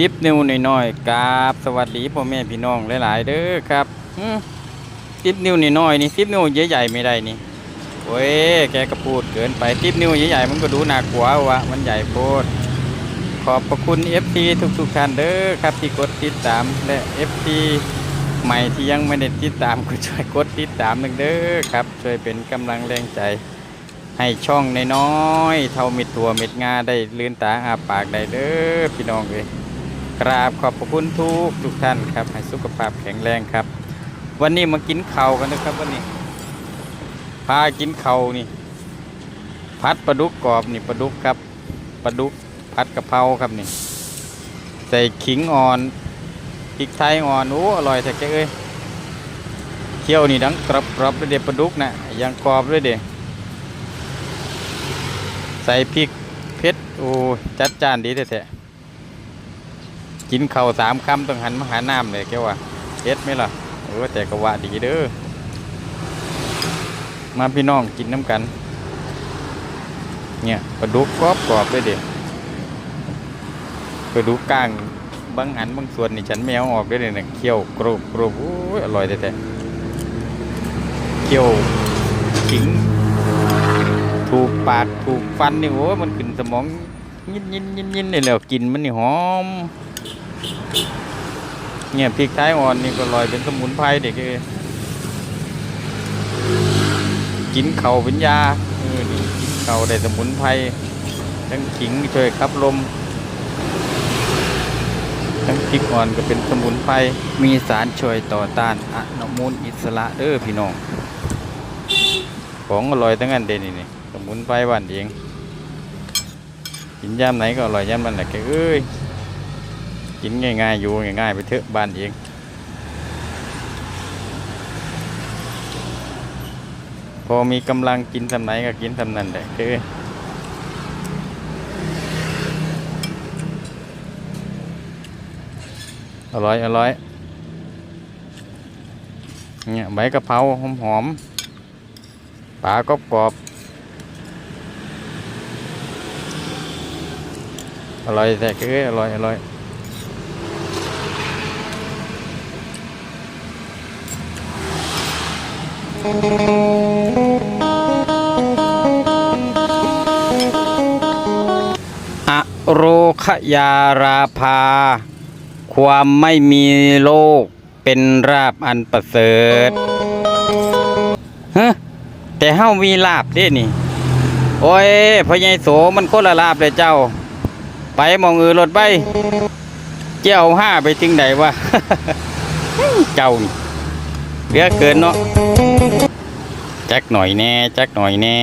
สิบนิ้วหน้อยๆกราบสวัสดีพ่อแม่พี่น้องหลายๆเด้อครับสิบนิ้วหน้อยๆนี่สิบนิ้วใหญ่ๆไม่ได้นี่โอ้ยแกก็พูดเกินไปสิบนิ้วใหญ่ๆมันก็ดูหนักกว่าวะมันใหญ่โพดขอบพระคุณ FT ทุกๆท่านเด้อครับที่กดติดตามและ FT ใหม่ที่ยังไม่ได้ติดตามก็ช่วยกดติดตามหนึ่งเด้อครับ ช่วยเป็นกำลังแรงใจให้ช่องน้อยๆเท่ามิดตัวมิดงาได้ลื่นตาอาปากได้เด้อพี่น้องเอ้ย กราบขอบพระคุณทุกทุกท่านครับ ให้สุขภาพแข็งแรงครับ วันนี้มากินเข่าวกันนะครับวันนี้พากินเข่าวนี่ พัดปลาดุกกรอบนี่ปลาดุกครับปลาดุกพัดกะเพราครับนี่ ใส่ขิงอ่อนพริกไทยอ่อนโอ้อร่อยแท้แกเอ้ยเคี่ยวนี่ดังกรอบกรอบเลยเด็ดปลาดุกนะยังกรอบเลยเด็ดใส่พริกเผ็ดโอ้จัดจานดีแท้ๆ กินเข้าสามคำต้องหันมาหาน้ำเลยแกว่าเผ็ดไหมล่ะเออแต่กว่าดีเด้อมาพี่น้องกินน้ำกัน เนี่ยปลาดุกกรอบกรอบเลยเด็ปลาดุกก้างบางอันบางส่วนนี่ฉันไม่เอาออกด้วยเลยนะเคี่ยวกรุบกรุบอ้ยอร่อยแท้ๆเคี่ยวขิง ถูกปากถูกฟันนี่โอ้มันขึ้นสมองยินยินยินยินนี่แล้วกินมันนี่หอม เนี่ยพริกไทยอ่อนนี่ก็ลอยเป็นสมุนไพรเด็กเอ้ยกินเข่าวเป็นยาเออนี่กินเข่าได้สมุนไพรทั้งขิงช่วยขับลมทั้งพริกอ่อนก็เป็นสมุนไพรมีสารช่วยต่อต้านอนุมูลอิสระเด้อพี่น้องของอร่อยทั้งนั้นเดนี่นี่สมุนไพรบ้านเองกินยามไหนก็อร่อยยามนั้นแหละแกเอ้ย กินง่ายๆ อยู่ง่ายๆ ไปเถอะบ้านเองพอมีกำลังกินทำไหนก็กินทำนั้นแหละแกเอ้ยอร่อยอร่อยเนี่ยใบกะเพราหอมๆปลากรอบกรอบอร่อยแต่คืออร่อยอร่อย อโรคยาราภา ความไม่มีโรคเป็นราบอันประเสริฐฮะแต่เฮามีลาบเด้นี่ โอ้ยพ่อใหญ่โสมันคนละลาบเลยเจ้า ไปมองอื่นรถไป เจ้าห้าไปถึงไหนวะ เจ้านี่ เหลือเกินเนาะจักหน่อยแน่จักหน่อยแน่